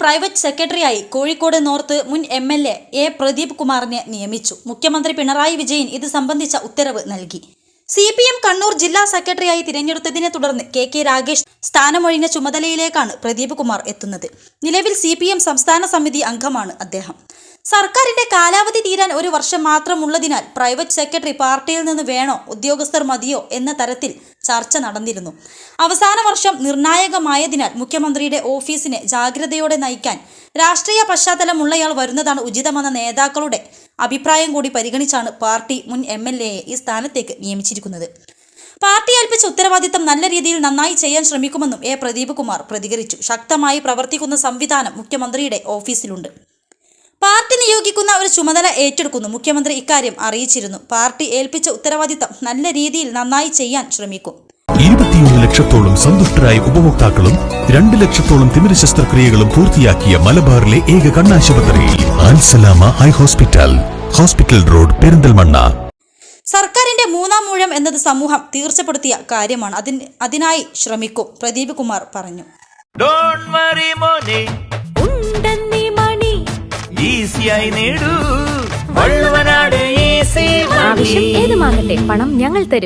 Private സെക്രട്ടറിയായി Kozhikode north മുൻ M L A Pradeep കുമാറിനെ നിയമിച്ചു. മുഖ്യമന്ത്രി പിണറായി വിജയൻ ഇത് സംബന്ധിച്ച ഉത്തരവ് നൽകി. സി പി എം കണ്ണൂർ ജില്ലാ സെക്രട്ടറിയായി തിരഞ്ഞെടുത്തതിനെ തുടർന്ന് കെ കെ രാഗേഷ് സ്ഥാനമൊഴിഞ്ഞ ചുമതലയിലേക്കാണ് പ്രദീപ് കുമാർ എത്തുന്നത്. നിലവിൽ സി പി എം സംസ്ഥാന സമിതി അംഗമാണ് അദ്ദേഹം. സർക്കാരിന്റെ കാലാവധി തീരാൻ ഒരു വർഷം മാത്രമുള്ളതിനാൽ പ്രൈവറ്റ് സെക്രട്ടറി പാർട്ടിയിൽ നിന്ന് വേണോ ഉദ്യോഗസ്ഥർ മതിയോ എന്ന തരത്തിൽ ചർച്ച നടന്നിരുന്നു. അവസാന വർഷം നിർണായകമായതിനാൽ മുഖ്യമന്ത്രിയുടെ ഓഫീസിനെ ജാഗ്രതയോടെ നയിക്കാൻ രാഷ്ട്രീയ പശ്ചാത്തലമുള്ളയാൾ വരുന്നതാണ് ഉചിതമെന്ന നേതാക്കളുടെ അഭിപ്രായം കൂടി പരിഗണിച്ചാണ് പാർട്ടി മുൻ എം എൽ എയെ ഈ സ്ഥാനത്തേക്ക് നിയമിച്ചിരിക്കുന്നത്. പാർട്ടി ഏൽപ്പിച്ച ഉത്തരവാദിത്തം നല്ല രീതിയിൽ നന്നായി ചെയ്യാൻ ശ്രമിക്കുമെന്നും എ പ്രദീപ് കുമാർ പ്രതികരിച്ചു. ശക്തമായി പ്രവർത്തിക്കുന്ന സംവിധാനം മുഖ്യമന്ത്രിയുടെ ഓഫീസിലുണ്ട്. പാർട്ടി നിയോഗിക്കുന്ന ഒരു ചുമതല ഏറ്റെടുക്കുന്നു മുഖ്യമന്ത്രി ഇക്കാര്യം അറിയിച്ചിരുന്നു. പാർട്ടി ഏൽപ്പിച്ച ഉത്തരവാദിത്തം നല്ല രീതിയിൽ നന്നായി ചെയ്യാൻ ശ്രമിക്കും. ഇരുപത്തിയൊന്ന് ലക്ഷത്തോളം സന്തുഷ്ടരായ ഉപഭോക്താക്കളും രണ്ട് ലക്ഷത്തോളം തിമിര ശസ്ത്രക്രിയകളും പൂർത്തിയാക്കിയ മലബാറിലെ ഏക കണ്ണാശുപത്രി ഹോസ്പിറ്റൽ. Hospital road Perinthalmanna. സർക്കാരിന്റെ മൂന്നാം മൂഴം എന്നത് സമൂഹം തീർച്ചപ്പെടുത്തിയ കാര്യമാണ്. അതിന് അതിനായി ശ്രമിക്കും പ്രദീപ് കുമാർ പറഞ്ഞു. ഏതുമാകട്ടെ പണം ഞങ്ങൾ തരും.